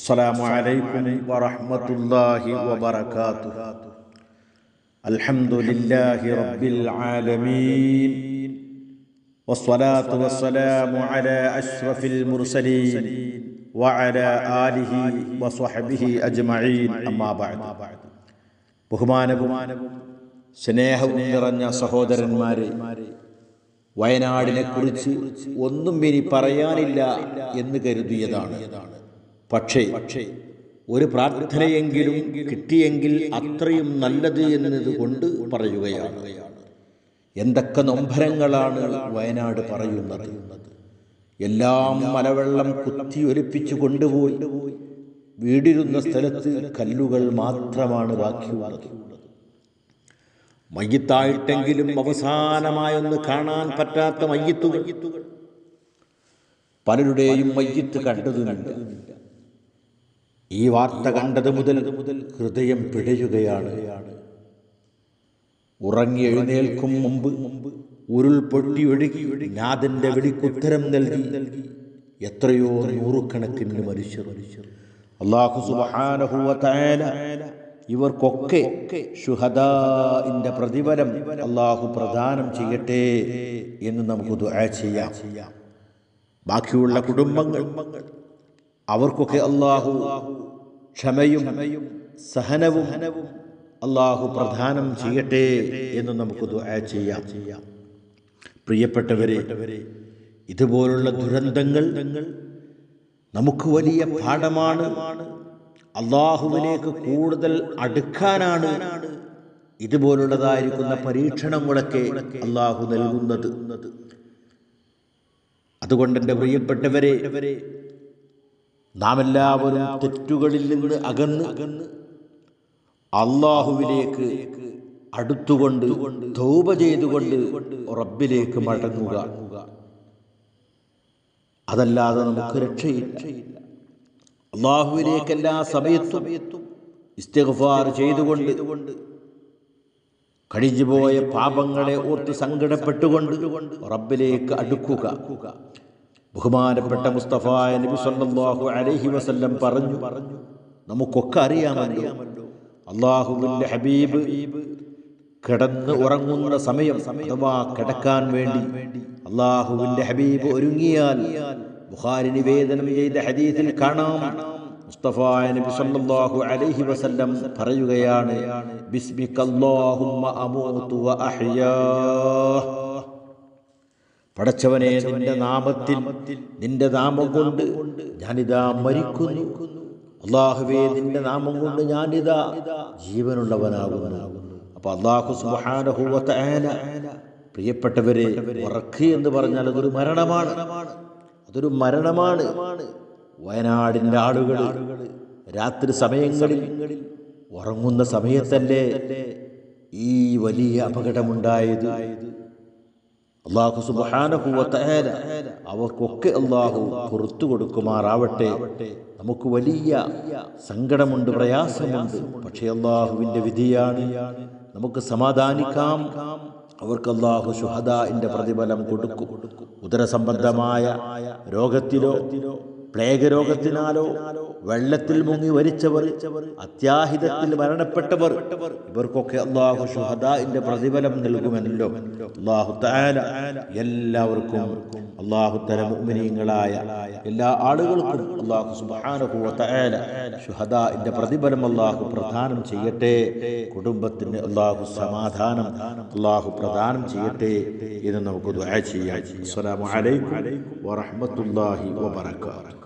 السلام عليكم ورحمة الله وبركاته الحمد لله رب العالمين والصلاة والسلام على أشرف المرسلين وعلى آله وصحبه أجمعين أما بعد ബഹുമാനവും സ്നേഹവും നിറഞ്ഞ സഹോദരന്മാരെ വയനാടിനെ കുറിച്ച് ഒന്നും ഇനി പറയാനില്ല എന്ന് കരുതിയതാണ് പക്ഷേ ഒരു പ്രാർത്ഥനയെങ്കിലും കിട്ടിയെങ്കിൽ അത്രയും നല്ലത് എന്നതുകൊണ്ട് പറയുകയാണ്. എന്തൊക്കെ നൊമ്പരങ്ങളാണ് വയനാട് പറയുന്നത്? എല്ലാം മലവെള്ളം കുത്തി ഒലിപ്പിച്ചു കൊണ്ടുപോയി. വീടിരുന്ന സ്ഥലത്ത് കല്ലുകൾ മാത്രമാണ് ബാക്കിയുള്ളത്. മയ്യത്തായിട്ടെങ്കിലും അവസാനമായൊന്ന് കാണാൻ പറ്റാത്ത മയ്യത്തുകൾ. പലരുടെയും മയ്യത്ത് കണ്ടതുമില്ല. ഈ വാർത്ത കണ്ടത് മുതൽ മുതൽ ഹൃദയം പിഴയുകയാണ് ഉറങ്ങി എഴുന്നേൽക്കും മുമ്പ് മുമ്പ് ഉരുൾ പൊട്ടി ഒഴുകി നാഥന്റെ വിളിക്കുത്തരം നൽകി എത്രയോ നൂറുകണക്കിന് മനുഷ്യർ. അള്ളാഹു സുബ്ഹാനഹു തആല ഇവർക്കൊക്കെ ഷുഹദാഇന്റെ പ്രതിഫലം അള്ളാഹു പ്രദാനം ചെയ്യട്ടെ എന്ന് നമുക്ക് ദുആ ചെയ്യാം. ബാക്കിയുള്ള കുടുംബങ്ങൾ അവർക്കൊക്കെ അള്ളാഹു ക്ഷമയും സഹനവും അള്ളാഹു പ്രധാനം ചെയ്യട്ടെ എന്ന് നമുക്ക് ദുആ ചെയ്യാം. പ്രിയപ്പെട്ടവരെ ഇതുപോലുള്ള ദുരന്തങ്ങൾ നമുക്ക് വലിയ പാഠമാണ്. അള്ളാഹുവിലേക്ക് കൂടുതൽ അടുക്കാനാണ് ഇതുപോലുള്ളതായിരിക്കുന്ന പരീക്ഷണങ്ങളൊക്കെ അള്ളാഹു നൽകുന്നത്. അതുകൊണ്ട് എന്റെ പ്രിയപ്പെട്ടവരെ നാം എല്ലാവരും തെറ്റുകളിൽ നിന്ന് അകന്ന് അകന്ന് അള്ളാഹുവിലേക്ക് അടുത്തുകൊണ്ട് ധൂപ ചെയ്തുകൊണ്ട് റബ്ബിലേക്ക് മടങ്ങുക. അതല്ലാതെ നമുക്ക് രക്ഷയില്ല. അള്ളാഹുവിലേക്ക് എല്ലാ സമയത്തും ഇസ്തിഗ്ഫാർ ചെയ്തുകൊണ്ട് കഴിഞ്ഞുപോയ പാപങ്ങളെ ഓർത്ത് സങ്കടപ്പെട്ടുകൊണ്ട് റബ്ബിലേക്ക് അടുക്കുക. ബഹുമാനപ്പെട്ട മുസ്തഫ നബി സല്ലല്ലാഹു അലൈഹി വസല്ലം പറഞ്ഞു നമുക്കൊക്കെ അറിയാമല്ലോ അള്ളാഹുവിന്റെ ഹബീബ് കിടന്ന് ഉറങ്ങുന്ന സമയം അഥവാ കിടക്കാൻ വേണ്ടി അള്ളാഹുവിന്റെ ഹബീബ് ഒരുങ്ങിയാൽ ബുഖാരി നിവേദനം ചെയ്ത ഹദീസിൽ കാണാം. മുസ്തഫ നബി സല്ലല്ലാഹു അലൈഹി വസല്ലം പറയുകയാണ് ബിസ്മിക്കല്ലാഹുമ്മ അമൂതു വ അഹ്യാ. പടച്ചവനെ നിന്റെ നാമത്തിൽ നിന്റെ നാമം കൊണ്ട് ഞാനിതാ മരിക്കുന്നു. അള്ളാഹുവേ നിന്റെ നാമം കൊണ്ട് ഞാനിതാ ജീവനുള്ളവനാകുന്നു. അപ്പൊ അള്ളാഹു തആല പ്രിയപ്പെട്ടവരെ ഉറക്ക് എന്ന് പറഞ്ഞാൽ അതൊരു മരണമാണ്. അതൊരു മരണമാണ്. വയനാടിന്റെ ആളുകൾ രാത്രി സമയങ്ങളിൽ ഉറങ്ങുന്ന സമയത്തല്ലേ ഈ വലിയ അപകടമുണ്ടായത്? അള്ളാഹു സുബാനഹുവല അവർക്കൊക്കെ അള്ളാഹു പുറത്തു കൊടുക്കുമാറാവട്ടെ. നമുക്ക് വലിയ സങ്കടമുണ്ട് പ്രയാസമുണ്ട്. പക്ഷേ അള്ളാഹുവിന്റെ വിധിയാണ്. നമുക്ക് സമാധാനിക്കാം. അവർക്ക് അള്ളാഹു ഷുഹദാന്റെ പ്രതിഫലം കൊടുക്കും. ഉദരസംബന്ധമായ രോഗത്തിലോ പ്ലേഗ് രോഗത്തിനാലോ വെള്ളത്തിൽ മുങ്ങി വരിച്ചവർ അത്യാഹിതത്തിൽ മരണപ്പെട്ടവർ ഇവർക്കൊക്കെ അള്ളാഹു ഷുഹദാന്റെ പ്രതിഫലം നൽകുമെന്നല്ലോ. അള്ളാഹു താല എല്ലാവർക്കും അള്ളാഹു തല മുഅ്മിനീങ്ങളായ എല്ലാ ആളുകൾക്കും അള്ളാഹു സുബ്ഹാനഹു വ തആല പ്രതിഫലം അള്ളാഹു പ്രദാനം ചെയ്യട്ടെ. കുടുംബത്തിന് അള്ളാഹു സമാധാനം അള്ളാഹു പ്രദാനം ചെയ്യട്ടെ എന്ന് നമുക്ക് ദുആ ചെയ്യാം. അസ്സലാമു അലൈക്കും വറഹ്മത്തുള്ളാഹി വബറകാതുഹു.